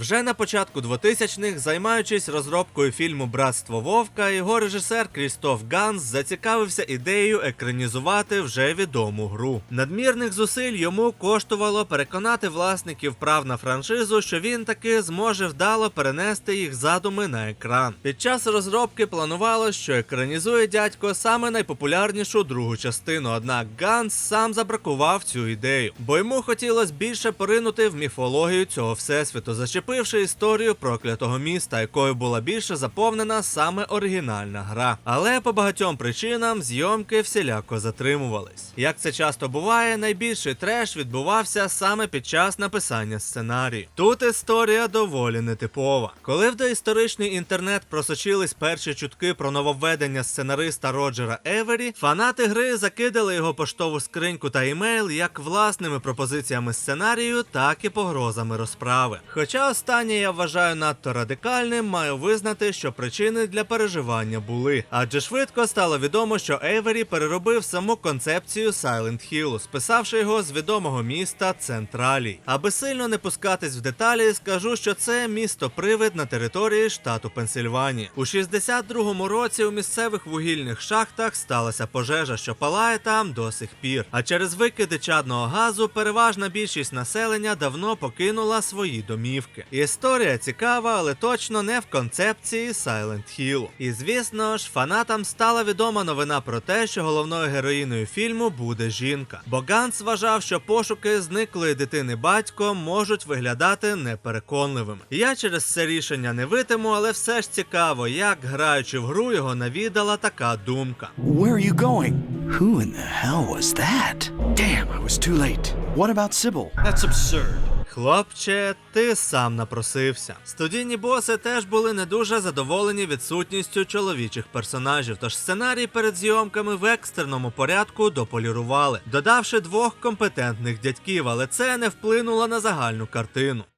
Вже на початку 2000-х, займаючись розробкою фільму Братство Вовка, його режисер Крістоф Ганс зацікавився ідеєю екранізувати вже відому гру. Надмірних зусиль йому коштувало переконати власників прав на франшизу, що він таки зможе вдало перенести їх задуми на екран. Під час розробки планувалось, що екранізує дядько саме найпопулярнішу другу частину. Однак Ганс сам забракував цю ідею, бо йому хотілося більше поринути в міфологію цього всесвіту, зачепивши історію проклятого міста, якою була більше заповнена саме оригінальна гра. Але по багатьом причинам зйомки всіляко затримувались. Як це часто буває, найбільший треш відбувався саме під час написання сценарію. Тут історія доволі нетипова. Коли в доісторичний інтернет просочились перші чутки про нововведення сценариста Роджера Евері, фанати гри закидали його поштову скриньку та імейл як власними пропозиціями сценарію, так і погрозами розправи. Хоча останнє я вважаю надто радикальним, маю визнати, що причини для переживання були. Адже швидко стало відомо, що Евері переробив саму концепцію Silent Hill, списавши його з відомого міста Централій. Аби сильно не пускатись в деталі, скажу, що це місто-привид на території штату Пенсильванія. У 62-му році у місцевих вугільних шахтах сталася пожежа, що палає там до сих пір. А через викиди чадного газу переважна більшість населення давно покинула свої домівки. Історія цікава, але точно не в концепції Silent Hill. І звісно ж, фанатам стала відома новина про те, що головною героїною фільму буде жінка. Бо Ганс вважав, що пошуки зниклої дитини батько можуть виглядати непереконливими. Я через це рішення не витиму, але все ж цікаво, як граючи в гру його навідала така думка. Where are you going? Who in the hell was that? Damn, I was too late. What about Sybil? That's absurd. Хлопче, ти сам напросився. Студійні боси теж були не дуже задоволені відсутністю чоловічих персонажів, тож сценарій перед зйомками в екстреному порядку дополірували, додавши двох компетентних дядьків, але це не вплинуло на загальну картину.